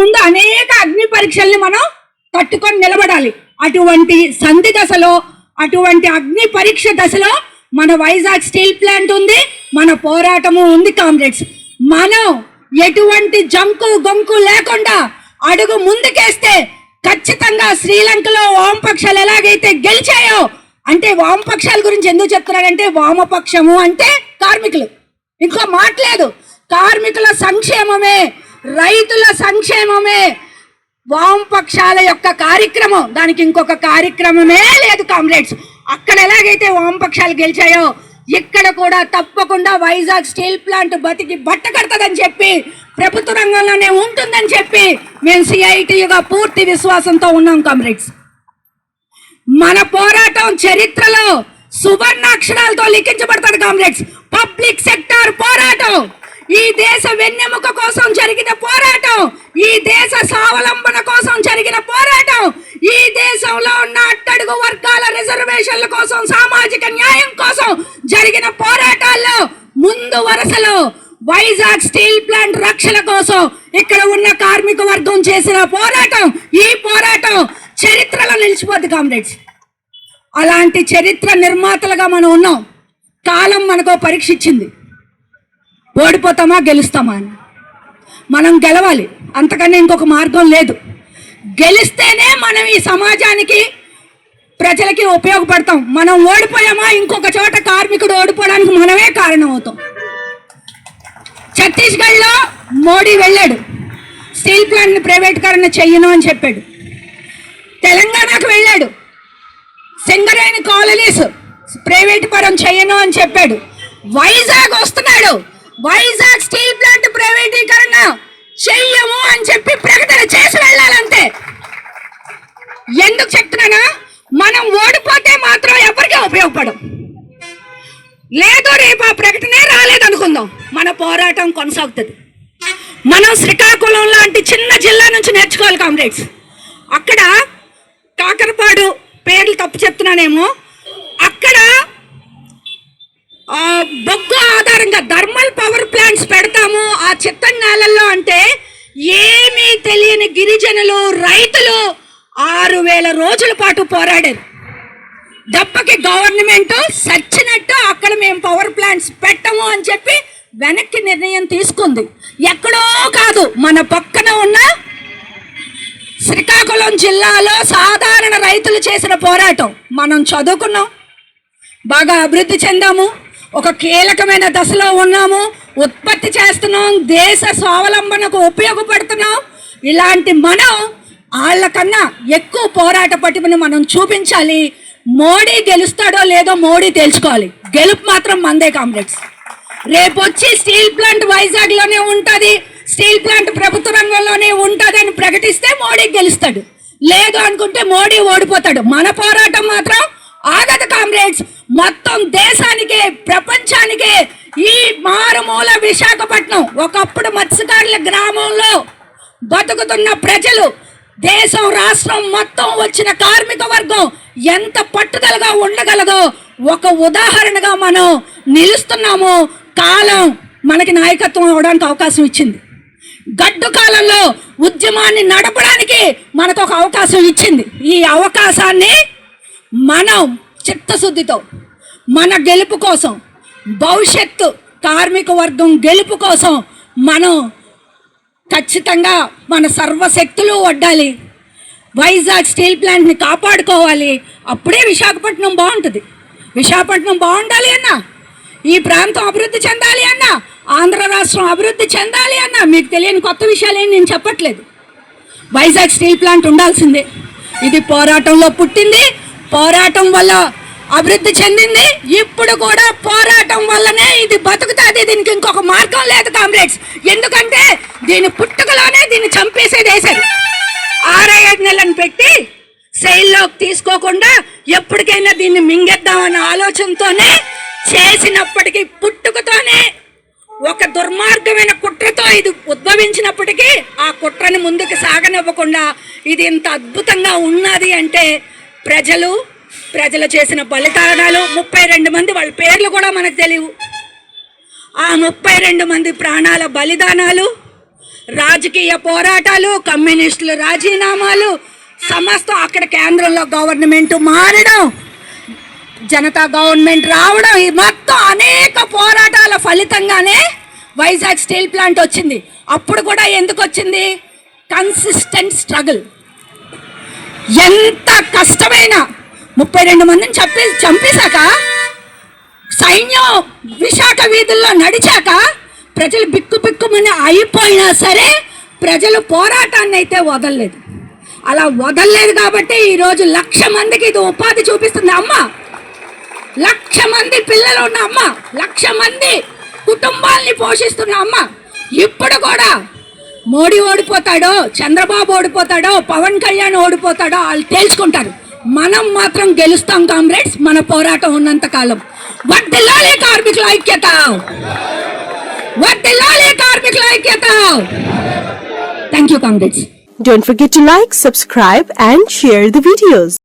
ముందు అనేక అగ్ని పరీక్షల్ని మనం తట్టుకొని నిలబడాలి. అటువంటి సంధి దశలో అటువంటి అగ్ని పరీక్ష దశలో మన వైజాగ్ స్టీల్ ప్లాంట్ ఉంది మన పోరాటము ఉంది కామ్రేడ్స్. మనం ఎటువంటి జంకు గొంకు లేకుండా అడుగు ముందుకేస్తే ఖచ్చితంగా శ్రీలంకలో వామపక్షాలు ఎలాగైతే గెలిచాయో అంటే వామపక్షాల గురించి ఎందుకు చెప్తున్నాడంటే వామపక్షము అంటే కార్మికులు. ఇంకో మాట్లేదు. కార్మికుల సంక్షేమమే రైతుల సంక్షేమమే. వామపక్షాల యొక్క కార్యక్రమం. దానికి ఇంకొక కార్యక్రమమే లేదు కామ్రేడ్స్. అక్కడ ఎలాగైతే వామపక్షాలు గెలిచాయో ఇక్కడ కూడా తప్పకుండా వైజాగ్ స్టీల్ ప్లాంట్ బతికి బట్ట కడతదని చెప్పి ప్రభుత్వ రంగంలోనే ఉంటుందని చెప్పి మేము సిఐటియుగా పూర్తి విశ్వాసంతో ఉన్నాం కామ్రేడ్స్. మన పోరాటం చరిత్రలో సువర్ణాక్షరాలతో లిఖించబడతాడు కామ్రేడ్స్. పబ్లిక్ సెక్టార్ పోరాటం. ఈ దేశ వెన్నెముక కోసం జరిగిన పోరాటం ఈ దేశ స్వావలంబన కోసం జరిగిన పోరాటం ఈ దేశంలో ఉన్న అట్టడుగు వర్గాల రిజర్వేషన్ల కోసం సామాజిక న్యాయం కోసం జరిగిన పోరాటాల్లో ముందు వరుసలో వైజాగ్ స్టీల్ ప్లాంట్ రక్షణ కోసం ఇక్కడ ఉన్న కార్మిక వర్గం చేసిన పోరాటం ఈ పోరాటం చరిత్రలో నిలిచిపోద్ది కామ్రేడ్స్. అలాంటి చరిత్ర నిర్మాతలుగా మనం ఉన్నాం. కాలం మనకు పరీక్ష ఇచ్చింది. ఓడిపోతామా గెలుస్తామా అని. మనం గెలవాలి. అంతకన్నా ఇంకొక మార్గం లేదు. గెలిస్తేనే మనం ఈ సమాజానికి ప్రజలకి ఉపయోగపడతాం. మనం ఓడిపోయామా ఇంకొక చోట కార్మికుడు ఓడిపోవడానికి మనమే కారణం అవుతాం ఛత్తీస్గఢ్లో మోడీ వెళ్ళాడు. స్టీల్ ప్లాంట్ని ప్రైవేటీకరణ చెయ్యను అని చెప్పాడు. తెలంగాణకు వెళ్ళాడు. సింగరేణి కాలనీస్ ప్రైవేట్ పరం అని చెప్పాడు. వైజాగ్ వస్తున్నాడు. వైజాగ్ స్టీల్ ప్లాంట్ ప్రైవేటీకరణ చెయ్యము అని చెప్పి ప్రకటన చేసి వెళ్ళాలంతే. ఎందుకు చెప్తున్నానా? మనం ఓడిపోతే మాత్రం ఎవరికి ఉపయోగపడం లేదు రేపు ఆ ప్రకటనే రాలేదనుకుందాం. మన పోరాటం కొనసాగుతుంది. మనం శ్రీకాకుళం లాంటి చిన్న జిల్లా నుంచి నేర్చుకోవాలి కామ్రేడ్స్. అక్కడ కాకరపాడు పేర్లు తప్పు చెప్తున్నానేమో. అక్కడ బొగ్గు ఆధారంగా థర్మల్ పవర్ ప్లాంట్స్ పెడతాము. ఆ చిత్తడి నేలల్లో అంటే ఏమీ తెలియని గిరిజనులు రైతులు ఆరు వేల రోజుల పాటు పోరాడారు. దెబ్బకి గవర్నమెంట్ సచ్చినట్టు అక్కడ మేము పవర్ ప్లాంట్స్ పెట్టము అని చెప్పి వెనక్కి నిర్ణయం తీసుకుంది. ఎక్కడో కాదు మన పక్కన ఉన్న శ్రీకాకుళం జిల్లాలో సాధారణ రైతులు చేసిన పోరాటం. మనం చదువుకున్నాం బాగా అభివృద్ధి చెందాము. ఒక కీలకమైన దశలో ఉన్నాము. ఉత్పత్తి చేస్తున్నాం. దేశ స్వావలంబనకు ఉపయోగపడుతున్నాం. ఇలాంటి మనం వాళ్ళకన్నా ఎక్కువ పోరాట పటిమను మనం చూపించాలి. మోడీ గెలుస్తాడో లేదో మోడీ తెలుసుకోవాలి గెలుపు మాత్రం మందే కామ్రేడ్స్. రేపు వచ్చి స్టీల్ ప్లాంట్ వైజాగ్లోనే ఉంటుంది. స్టీల్ ప్లాంట్ ప్రభుత్వ రంగంలోనే ఉంటుందని ప్రకటిస్తే మోడీ గెలుస్తాడు. లేదు అనుకుంటే మోడీ ఓడిపోతాడు. మన పోరాటం మాత్రం ఆగదు కామ్రేడ్స్. మొత్తం దేశానికే ప్రపంచానికే ఈ మారుమూల విశాఖపట్నం ఒకప్పుడు మత్స్యకారుల గ్రామంలో బతుకుతున్న ప్రజలు దేశం రాష్ట్రం మొత్తం వచ్చిన కార్మిక వర్గం ఎంత పట్టుదలగా ఉండగలదో ఒక ఉదాహరణగా మనం నిలుస్తున్నాము. కాలం మనకి నాయకత్వం అవడానికి అవకాశం ఇచ్చింది. గడ్డు కాలంలో ఉద్యమాన్ని నడపడానికి మనకు ఒక అవకాశం ఇచ్చింది. ఈ అవకాశాన్ని మనం చిత్తశుద్ధితో మన గెలుపు కోసం భవిష్యత్తు కార్మిక వర్గం గెలుపు కోసం మనం ఖచ్చితంగా మన సర్వశక్తులు వడ్డాలి వైజాగ్ స్టీల్ ప్లాంట్ని కాపాడుకోవాలి. అప్పుడే విశాఖపట్నం బాగుంటుంది. విశాఖపట్నం బాగుండాలి అన్న. ఈ ప్రాంతం అభివృద్ధి చెందాలి అన్న. ఆంధ్ర రాష్ట్రం అభివృద్ధి చెందాలి అన్న. మీకు తెలియని కొత్త విషయాలేం నేను చెప్పట్లేదు. వైజాగ్ స్టీల్ ప్లాంట్ ఉండాల్సిందే. ఇది పోరాటంలో పుట్టింది. పోరాటం వల్ల అభివృద్ధి చెందింది. ఇప్పుడు కూడా పోరాటం వల్లనే ఇది బతుకుతుంది. దీనికి ఇంకొక మార్గం లేదు కామ్రేడ్స్. ఎందుకంటే దీని పుట్టుకలోనే దీన్ని చంపేసేది వేశారు ఆరో నెలలను పెట్టి శైల్లోకి తీసుకోకుండా ఎప్పటికైనా దీన్ని మింగేద్దామన్న ఆలోచనతోనే చేసినప్పటికీ పుట్టుకతోనే ఒక దుర్మార్గమైన కుట్రతో ఇది ఉద్భవించినప్పటికీ ఆ కుట్రని ముందుకు సాగనివ్వకుండా ఇది ఇంత అద్భుతంగా ఉన్నది అంటే ప్రజలు ప్రజలు చేసిన బలిదానాలు ముప్పై రెండు మంది వాళ్ళ పేర్లు కూడా మనకు తెలియవు. ఆ ముప్పై రెండు మంది ప్రాణాల బలిదానాలు రాజకీయ పోరాటాలు కమ్యూనిస్టుల రాజీనామాలు సమస్తం అక్కడ కేంద్రంలో గవర్నమెంట్ మారడం జనతా గవర్నమెంట్ రావడం ఈ మొత్తం అనేక పోరాటాల ఫలితంగానే వైజాగ్ స్టీల్ ప్లాంట్ వచ్చింది. అప్పుడు కూడా ఎందుకు వచ్చింది? కన్సిస్టెంట్ స్ట్రగుల్ ఎంత కష్టమైన ముప్పై రెండు మందిని చంపి చంపేశాక సైన్యం విశాఖ వీధుల్లో నడిచాక ప్రజలు బిక్కు బిక్కుమని అయిపోయినా సరే ప్రజలు పోరాటాన్ని అయితే వదలలేదు. అలా వదలలేదు కాబట్టి ఈరోజు లక్ష మందికి ఇది ఉపాధి చూపిస్తుంది అమ్మ. లక్ష మంది పిల్లలు ఉన్న అమ్మ. లక్ష మంది కుటుంబాల్ని పోషిస్తున్న అమ్మ. ఇప్పుడు కూడా మోడీ ఓడిపోతాడో చంద్రబాబు ఓడిపోతాడో పవన్ కళ్యాణ్ ఓడిపోతాడో వాళ్ళు తేల్చుకుంటారు. మనం మాత్రం గెలుస్తాం కామ్రేడ్స్ మన పోరాటం ఉన్నంత కాలం. వర్దిల్లాలి కార్మికుల ఐక్యత. వర్దిల్లాలి కార్మికుల ఐక్యత. Thank you comrades. Don't forget to like, subscribe and share the videos.